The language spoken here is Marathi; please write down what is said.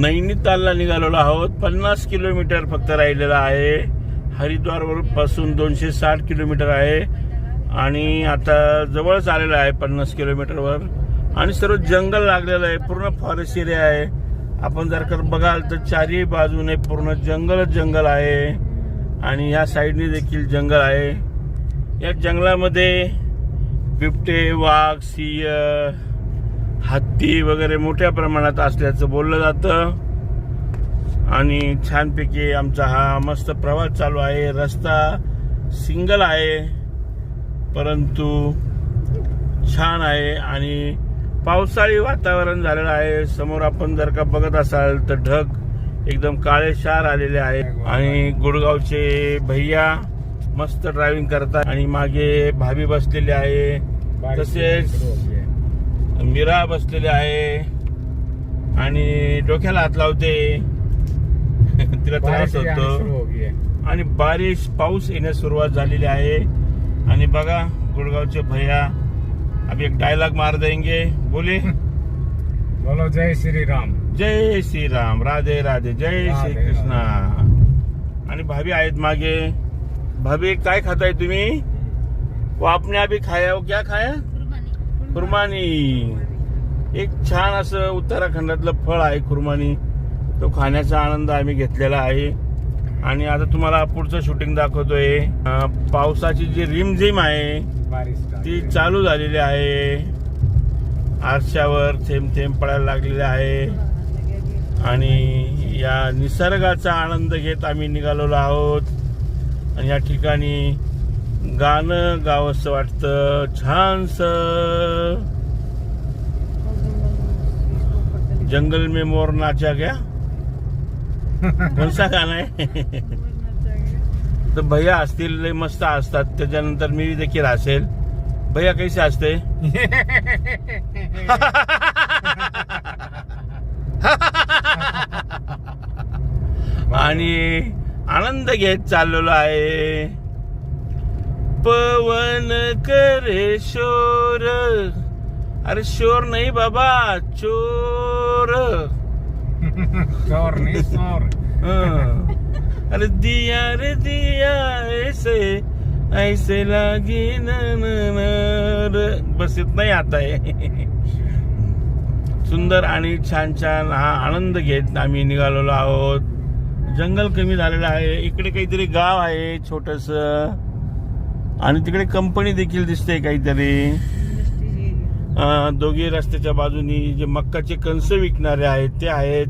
नैनितालला निघालेलो आहोत. पन्नास किलोमीटर फक्त राहिलेला आहे. हरिद्वारपासून दोनशे साठ किलोमीटर आहे. आणि आता जवळच आलेलं आहे पन्नास किलोमीटरवर. आणि सर्व जंगल लागलेलं आहे. पूर्ण फॉरेस्ट एरिया आहे. आपण जर का बघाल तर चारही बाजूने पूर्ण जंगलच जंगल आहे. आणि या साईडने देखील जंगल आहे. या जंगलामध्ये बिबटे वाघ सिंह हत्ती वगैरे मोठ्या प्रमाणात असल्याचं बोललं जातं. आणि छानपैकी आमचा हा मस्त प्रवास चालू आहे. रस्ता सिंगल आहे परंतु छान आहे आणि पावसाळी वातावरण झालेलं आहे. समोर आपण जर का बघत असाल तर ढग एकदम काळे शार आलेले आहे आणि गुडगावचे भैया मस्त ड्रायव्हिंग करतात आणि मागे भाभी बसलेली आहे. तसेच मीरा बसलेली आहे. आणि डोक्याला हात लावते. तिला त्रास होतो. आणि बारिश पाऊस येण्यास सुरुवात झालेली आहे. आणि बघा गुडगावचे भैया अब एक डायलॉग मार देंगे. बोले. बोलो जय श्री राम जय श्री राम राधे राधे. जय श्री कृष्णा आणि भाभी आहेत मागे. भाभी काय खाताय तुम्ही? वो आपने अभी खाया वो क्या खाया? खुरमानी एक छान असं उत्तराखंडातलं फळ आहे खुरमानी. तो खाण्याचा आनंद आम्ही घेतलेला आहे. आणि आता तुम्हाला पुढचं शूटिंग दाखवतोय. पावसाची जी रिमझिम आहे ती चालू झालेली आहे. आरशावर थेंब थेंब पडायला लागलेले आहे. आणि या निसर्गाचा आनंद घेत आम्ही निघालेलो आहोत. आणि या ठिकाणी गाणं गावंसं वाटतं. छानस. जंगल में मोर नाचा गया। कोणसा गाणं आहे तर भैया असतील लय मस्त असतात त्याच्यानंतर मी देखील असेल भैया कैसे असते आणि आनंद घेत चाललेलो आहे. पवन करे शोर. अरे शोर नाही बाबा चोर. चोर नहीं चोर हं. अरे दिया रे दिया ऐसे ऐसे लागी. बस येत नाही आता आहे सुंदर आणि छान छान हा आनंद घेत आम्ही निघालेलो आहोत. जंगल कमी झालेलं आहे इकडे काहीतरी गाव आहे छोटस. आणि तिकडे कंपनी देखील दिसते काहीतरी. दोघी रस्त्याच्या बाजूनी जे मक्काचे कणस विकणारे आहेत ते आहेत.